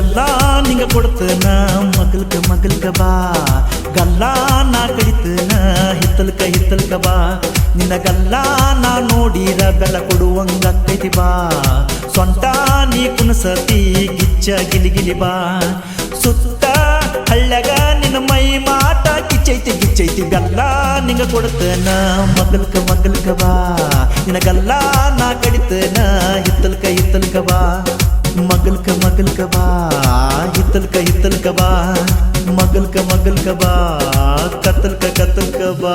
ನಿಂಗ ಕೊಡ್ತನ ಮಗಲ್ಕ ಮಗಲ್ಕ ಬಾ ಗಲ್ಲ ನಾ ಕಡಿತನ ಹಿತ್ತಲ್ಕ ಹಿತ್ತಲ್ಕ ಬಾ ನಿನ್ನ ಗಲ್ಲ ನಾ ನೋಡಿರ ಬೆಲ್ಲ ಕೊಡುವಂಗಕ್ಕೈತಿ ಬಾ ಸೊಂಟ ನೀ ಕುಣಸತಿ ಗಿಚ್ಚ ಗಿಲಿಗಿಲಿ ಬಾ ಸುತ್ತ ಹಳ್ಳಗ ನಿನ್ನ ಮೈ ಮಾಟ ಕಿಚ್ಚೈತಿ ಗಿಚ್ಚೈತಿ ಗಲ್ಲ ನಿಂಗ ಕೊಡ್ತನ ಮಗಲ್ಕ ಮಗಲ್ಕ ಬಾ ನಿನ್ನ ಗಲ್ಲ ನಾ ಕಡಿತನ ಹಿತ್ತಲ್ಕ ಹಿತ್ತಲ್ಕ ಬಾ ಮಗಲ್ಕ ಮಗಲ್ಕ ಬಾ ಹಿತ್ತಲ್ಕ ಹಿತ್ತಲ್ಕ ಬಾ ಮಗಲ್ಕ ಮಗಲ್ಕ ಬಾ ಕತ್ತಲ್ಕ ಕತ್ತಲ್ಕ ಬಾ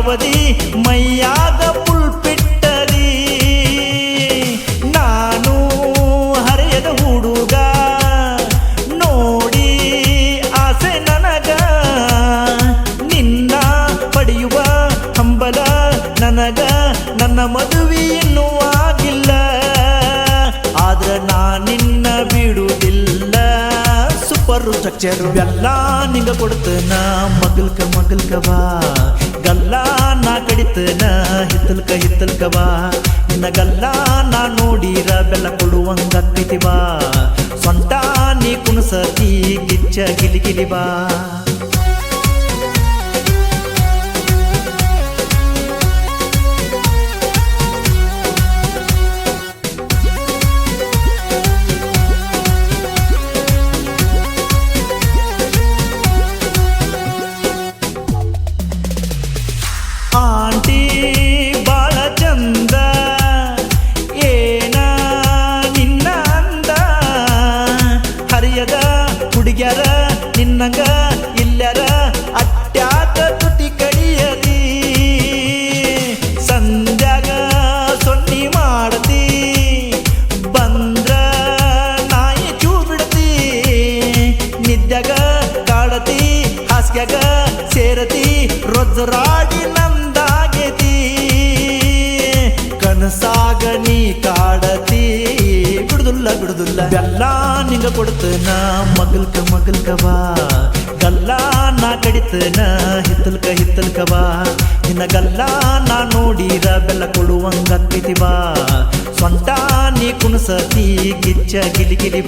ಕಾವದಿ ಮೈಯಾಗ ಪುಲ್ಪಿಟ್ಟದಿ. ನಾನು ಹರೆಯದ ಹುಡುಗ, ನೋಡಿ ಆಸೆ ನನಗ. ನಿನ್ನ ಪಡೆಯುವ ಹಂಬಲ ನನಗ, ನನ್ನ ಮದುವೆ ಇನ್ನೂ ಆಗಿಲ್ಲ ಆದ್ರೆ ನಾ ನಿನ್ನ ಬಿಡುವುದಿಲ್ಲ. ಸೂಪರ್ ಸ್ಟ್ರಕ್ಚರ್ ಎಲ್ಲ ನಿಂಗ ಕೊಡ್ತನ ಮಗಲ್ಕ ಮಗಲ್ಕ ಬಾ. ಗಲ್ಲ ನಾ ಕಡಿತನ ಹಿತ್ತಲ್ಕ ಹಿತ್ತಲ್ಕವಾ ಗಲ್ಲಾ ನಾ ನೋಡಿರ, ಬೆಲ್ಲ ಕೊಡುವಂಗ ಬಾ. ಸ್ವಂತ ನೀ ಕುಣಸತಿ ಗಿಚ್ಚ ಗಿಲಿಗಿಲಿ ಹುಡುಗ್ಯಾರ ನಿನ್ನಂಗ ಇಲ್ಲರ ಅಟ್ಯಾಕ ತುಟಿ ಕಡಿಯದಿ ಸಂಧ್ಯಾಗ ಸೊನ್ನಿ ಮಾಡತಿ. ಬಂದ್ರ ನಾಯಿ ಚೂ ಬಿಡತಿ ಕಾಡತಿ, ಹಾಸ್ಗ್ಯಾಗ ಸೇರತಿ. ರೊಜ್ಜರಾಡಿ ಬೆಲ್ಲ ನಿಂಗ ಕೊಡ್ತನ, ಮಗಲ್ಕ ಮಗಲ್ಕ ಬಾ. ಗಲ್ಲ ನಾ ಕಡಿತನ, ಹಿತ್ತಲ್ಕ ಹಿತ್ತಲ್ಕವಾ ನಿನಗಲ್ಲ ನಾ ನೋಡಿದ ಬೆಲ್ಲ ಕೊಡುವಂಗ ಬಾ. ನೀ ಕುಣಸತಿ ಗಿಚ್ಚ ಗಿಲಿಗಿಲಿ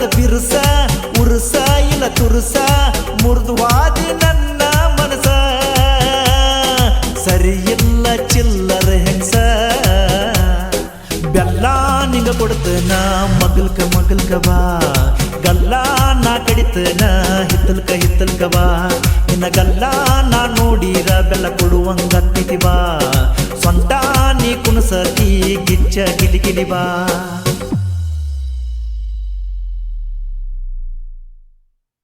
ನದ ಬಿರುಸ, ಉರುಸ, ಇಲ್ಲ ತುರುಸ, ಮುರಿದುವಾದಿ ನನ್ನ ಮನಸ. ಸರಿ ಇಲ್ಲ ಚಿಲ್ಲರ ಹೆಂಗಸ? ಬೆಲ್ಲ ನಿಂಗ ಕೊಡ್ತನ, ಮಗಲ್ಕ ಮಗಲ್ಕ ಬಾ. ಗಲ್ಲ ನಾ ಕಡಿತನ, ಹಿತ್ತಲ್ಕ ಹಿತ್ತಲ್ಕ ಬಾ. ನಿನ್ನ ಗಲ್ಲ ನಾ ನೋಡಿರ, ಬೆಲ್ಲ ಕೊಡುವಂಗ ಬಾ. ಸ್ವಂತ ನೀ ಕುಣಸತಿ, ಗಿಚ್ಚ ಗಿಲಿಗಿಲಿ ಬಾ.